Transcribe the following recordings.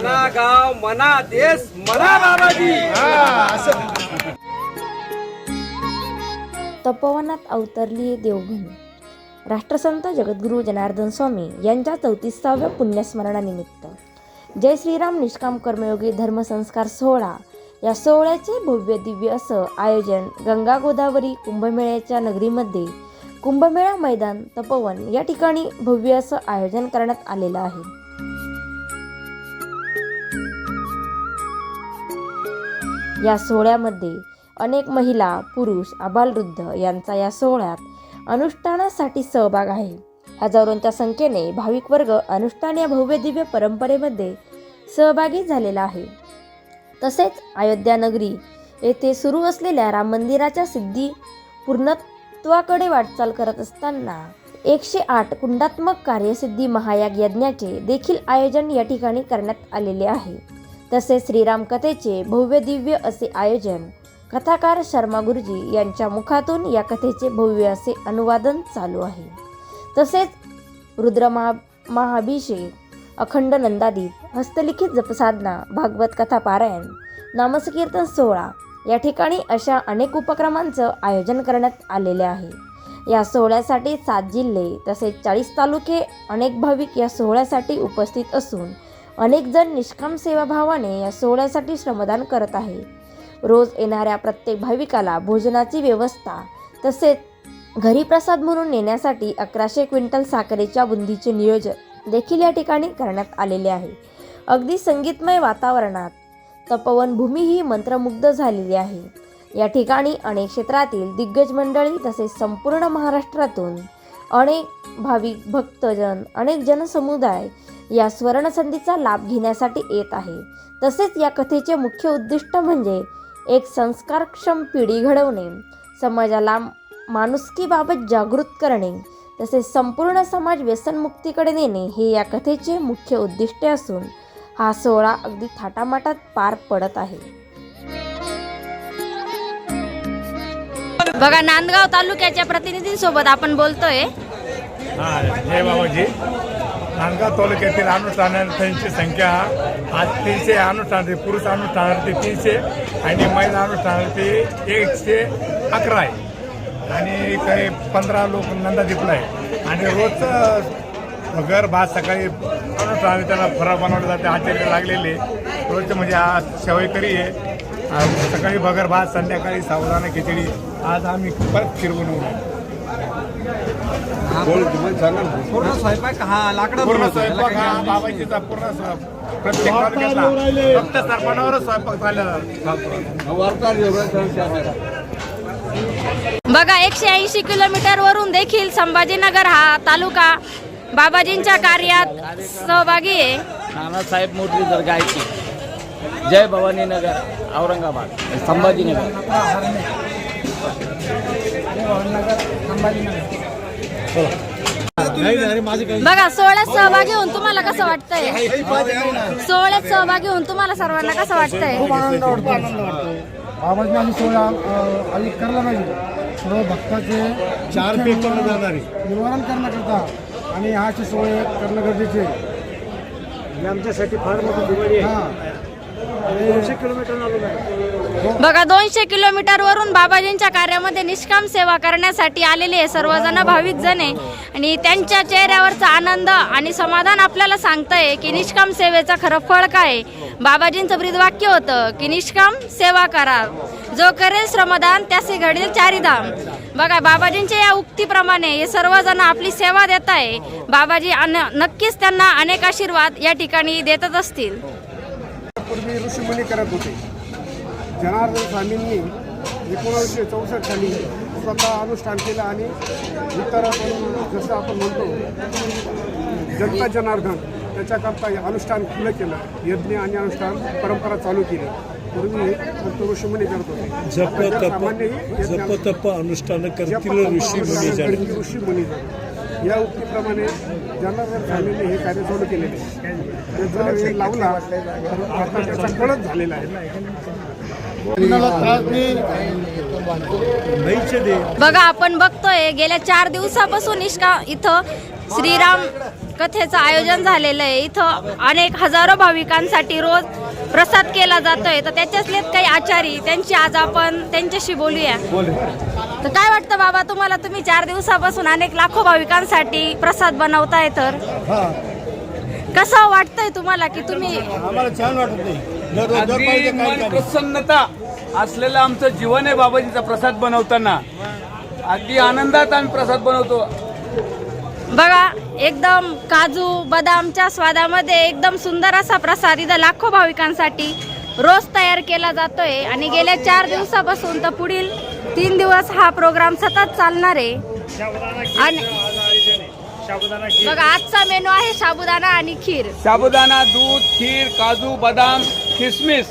मना गाव मना देश मना बाबाजी. तपोवनात अवतरली देवभूमी राष्ट्रसंत जगद्गुरू जनार्दन स्वामी यांच्या चौतीसाव्या पुण्यस्मरणानिमित्त. जय श्रीराम निष्काम कर्मयोगी धर्मसंस्कार सोहळा. या सोहळ्याचे भव्य दिव्य असं आयोजन गंगा गोदावरी कुंभमेळ्याच्या नगरीमध्ये कुंभमेळा मैदान तपोवन या ठिकाणी भव्य असं आयोजन करण्यात आलेलं आहे. या सोहळ्यामध्ये अनेक महिला पुरुष आबालवृद्ध यांचा या सोहळ्यात अनुष्ठानासाठी सहभाग आहे. हजारोंच्या संख्येने भाविक वर्ग अनुष्ठान या भव्य दिव्य परंपरेमध्ये सहभागी झालेला आहे. तसेच अयोध्या नगरी येथे सुरू असलेल्या राम मंदिराच्या सिद्धी पूर्णत्वाकडे वाटचाल करत असताना एकशे आठ कुंडात्मक कार्यसिद्धी महायाग यज्ञाचे देखील आयोजन या ठिकाणी करण्यात आलेले आहे. तसेच श्रीराम कथेचे भव्य दिव्य असे आयोजन. कथाकार शर्मा गुरुजी यांच्या मुखातून या कथेचे भव्य असे अनुवादन चालू आहे. तसेच रुद्र महा महाभिषेक अखंड नंदादीप हस्तलिखित जपसाधना भागवत कथा पारायण नामसकीर्तन सोहळा या ठिकाणी अशा अनेक उपक्रमांचं आयोजन करण्यात आलेले आहे. या सोहळ्यासाठी सात जिल्हे तसेच चाळीस तालुके अनेक भाविक या सोहळ्यासाठी उपस्थित असून अनेक जण निष्काम सेवाभावाने या सोहळ्यासाठी श्रमदान करत आहे. रोज येणाऱ्या प्रत्येक भाविकाला भोजनाची व्यवस्था तसेच घरी प्रसाद म्हणून नेण्यासाठी अकराशे क्विंटल साखरेच्या बुंदीचे नियोजन देखील या ठिकाणी करण्यात आलेले आहे. अगदी संगीतमय वातावरणात तपोवन भूमी ही मंत्रमुग्ध झालेली आहे. या ठिकाणी अनेक क्षेत्रातील दिग्गज मंडळी तसेच संपूर्ण महाराष्ट्रातून अनेक भाविक भक्तजन अनेक जनसमुदाय या सुवर्णसंधीचा लाभ घेण्यासाठी येत आहे. तसेच या कथेचे मुख्य उद्दिष्ट म्हणजे एक संस्कारक्षम पिढी घडवणे समाजाला माणुसकीबाबत जागृत करणे तसेच संपूर्ण समाज व्यसनमुक्तीकडे नेणे हे या कथेचे मुख्य उद्दिष्ट असून हा सोहळा अगदी थाटामाटात पार पडत आहे. बघा नांदगाव तालुक्याच्या प्रतिनिधींसोबत आपण बोलतोय. हा जय बाबाजी. नांदगाव तालुक्यातील अनुष्ठानार्थींची संख्या आज तीनशे अनुष्ठानार्थी पुरुष अनुष्ठानार्थी तीनशे आणि महिला अनुष्ठानार्थी एकशे अकरा आहे. आणि काही पंधरा लोक नंदा नंदादीपला आहे आणि रोज घर भात सकाळी अनुष्ठान त्याला फराळ बनवले जाते आचार्य लागलेले. रोज म्हणजे आज शेवईकरी आहे. सकाळी भगर भात संध्याकाळी सावधाना खिचडी. आज आम्ही परत फिरवून पूर्ण स्वयंपाक हा लाकडा पूर्ण स्वयंपाक हा बाबाजीचा पूर्ण प्रत्येक तालुक्यातला फक्त सरपणावरच स्वयंपाक बघा एकशे ऐंशी किलोमीटर वरून देखील संभाजीनगर हा तालुका बाबाजींच्या कार्यात सहभागी आहे. नानासाहेब मुरलीधर गायची जय भवानी नगर औरंगाबाद संभाजीनगर. बघा सोहळ्यात सहभागी होऊन तुम्हाला कसं वाटतंय? सोहळ्यात सहभागी होऊन तुम्हाला सर्वांना कसं वाटतंय? बाबाजी आम्ही सोहळा आयोजित करायला पाहिजे. सर्व भक्ताचे चार निवारण करण्याकरता आणि हा असे सोहळे करणं गरजेचे आहे. आमच्यासाठी फार मोठी दिवाळी आहे. बघा दोनशे किलोमीटर वरून बाबाजींच्या कार्यामध्ये निष्काम सेवा करण्यासाठी आलेले सर्वजण भाविक जण आहे. आणि त्यांच्या चेहऱ्यावरचा आनंद आणि समाधान आपल्याला सांगतंय की निष्काम सेवेचा खरं फळ काय बाबाजींचं ब्रीदवाक्य होतं की निष्काम सेवा करा. जो करेल श्रमदान त्याचे घडेल चारिधाम. बघा बाबाजींच्या या उक्तीप्रमाणे हे सर्वजण आपली सेवा देत आहे बाबाजी अन- नक्कीच त्यांना अनेक आशीर्वाद या ठिकाणी देतच असतील. पूर्वी ऋषीमुनी करत होते. जनार्दन स्वामींनी एकोणावीसशे चौसष्ट साली स्वतः अनुष्ठान केलं आणि इतर आपण जसं आपण म्हणतो जनता जनार्दन त्याच्याकरता अनुष्ठान खुलं केलं. यज्ञ आणि अनुष्ठान परंपरा चालू केली. पूर्वी फक्त ऋषीमुनी करत होते. जप तप अनुष्ठान करतील तप ऋषी मुनी अनुष्ठान जाणे करतील ऋषी मुनी जाणे. या उक्तीप्रमाणे जनार्दन स्वामींनी हे कार्य चालू केलेले. आहे. ते जर वेळ लावला तर आता त्याचा कळत झालेला आहे. नाहीचे दे. बघा आपण बघतोय गेल्या चार दिवसापासून निष्का इथं श्रीराम कथेचं आयोजन झालेलं आहे. इथं अनेक हजारो भाविकांसाठी रोज प्रसाद केला जातोय. तर त्याच्यातलेच काही आचारी त्यांची आज आपण त्यांच्याशी बोलूया. तर काय वाटतं बाबा तुम्हाला? तुम्ही चार दिवसापासून अनेक लाखो भाविकांसाठी प्रसाद बनवताय तर? हा. कसं वाटतंय तुम्हाला की तुम्ही आम्हाला छान वाटत नाही. मन प्रसन्नता असलेलं आमचं जीवन आहे बाबाजीचा प्रसाद बनवताना. अगदी आनंदात आम्ही प्रसाद बनवतो. बघा एकदम काजू बदामच्या स्वादामध्ये एकदम सुंदर असा प्रसाद इथं लाखो भाविकांसाठी रोज तयार केला जातोय. आणि गेल्या चार दिवसापासून तर पुढील तीन दिवस हा प्रोग्राम सतत चालणार आहे. आणि बघा आजचा मेनू आहे साबुदाणा आणि खीर. साबुदाणा दूध खीर काजू बदाम किसमिस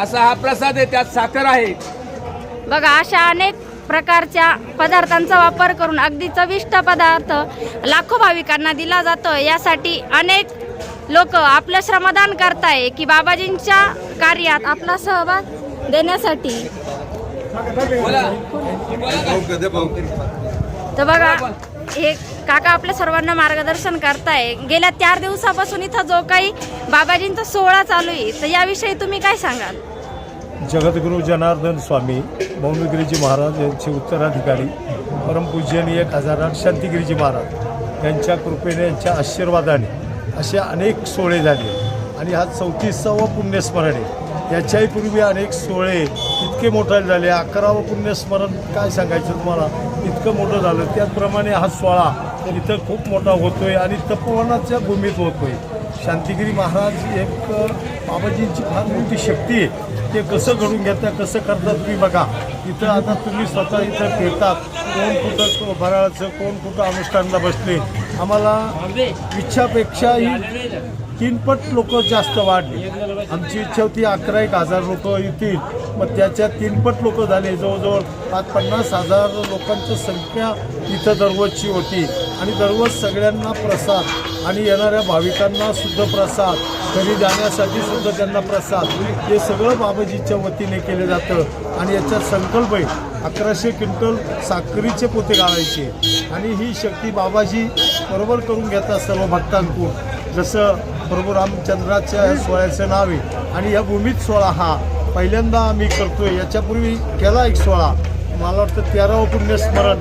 असा हा प्रसाद आहे त्यात साखर आहे. बघा अशा अनेक प्रकारच्या पदार्थांचा वापर करून अगदी चविष्ट पदार्थ लाखो भाविकांना दिला जातो. यासाठी अनेक लोक आपलं श्रमदान करताय की बाबाजींच्या कार्यात आपला सहभाग देण्यासाठी. तर बघा हे काका आपल्या सर्वांना मार्गदर्शन करताय. गेल्या चार दिवसापासून इथं जो काही बाबाजींचा सोहळा चालू आहे तर याविषयी तुम्ही काय सांगाल? जगद्गुरू जनार्दन स्वामी मौनगिरीजी महाराज यांचे उत्तराधिकारी परमपूजनीय खासदार शांतिगिरीजी महाराज यांच्या कृपेने यांच्या आशीर्वादाने असे अनेक सोहळे झाले. आणि हा चौतीसावं पुण्यस्मरण आहे याच्याही पूर्वी अनेक सोहळे इतके मोठे झाले. अकरावं पुण्यस्मरण काय सांगायचं तुम्हाला? इतकं मोठं झालं. त्याचप्रमाणे हा सोहळा इथं खूप मोठा होतोय आणि तपोवनाच्या भूमीत होतोय. शांतिगिरी महाराज एक बाबाजींची फार मोठी शक्ती आहे. ते कसं घडून घेता कसं करतात तुम्ही बघा. इथं आता तुम्ही स्वतः इथं फिरतात. कोण कुठं भराळाचं कोण कुठं अनुष्ठानला बसले. आम्हाला इच्छापेक्षाही तीनपट लोक जास्त वाढले. आमची इच्छा होती अकरा एक हजार लोक येतील. मग त्याच्यात तीनपट लोक झाले. जवळजवळ पाच पन्नास हजार लोकांची संख्या इथं दररोजची होती. आणि दररोज सगळ्यांना प्रसाद आणि येणाऱ्या भाविकांना सुद्धा प्रसाद घरी जाण्यासाठी सुद्धा त्यांना प्रसाद हे सगळं बाबाजीच्या वतीने केलं जातं. आणि याचा संकल्प आहे अकराशे क्विंटल साखरीचे पोते गाळायचे. आणि ही शक्ती बाबाजी बरोबर करून घेतात सर्व भक्तांकडून. जसं प्रभू रामचंद्राच्या या सोहळ्याचं नाव आहे. आणि या भूमीत सोहळा हा पहिल्यांदा आम्ही करतोय. याच्यापूर्वी केला एक सोहळा. मला वाटतं तेरावं पुण्यस्मरण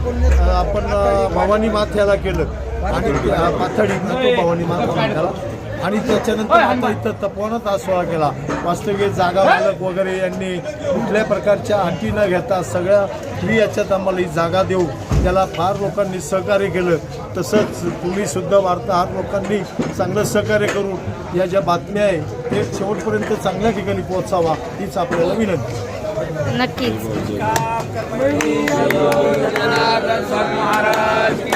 आपण भवानी माथ्याला केलं. आणि पाथडी तो भवानी माथा केला आणि त्याच्यानंतर आता इथं तपोवनात हा सोहळा केला. वास्तविक जागा मालक वगैरे यांनी कुठल्या प्रकारच्या अटी न घेता सगळ्या फ्री याच्यात आम्हाला ही जागा देऊ. त्याला फार लोकांनी सहकार्य केलं. तसंच तुम्ही सुद्धा वार्ताहर लोकांनी चांगलं सहकार्य करून या ज्या बातम्या आहे ते शेवटपर्यंत चांगल्या ठिकाणी पोहोचावा हीच आपल्याला विनंती. नक्कीच जनार्दन स्वामी महाराज की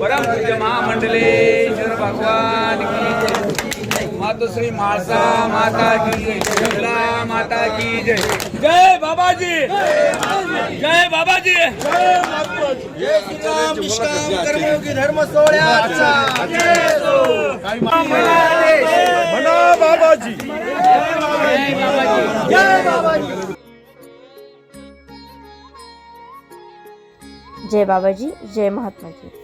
परम पूज्य महामंडलेश्वर भगवान की जय मातोश्री माळसा माता की जय जगला माता की जय जय बाबाजी जय बाबाजी म्हणा बाबाजी जय बाबाजी जय महात्माजी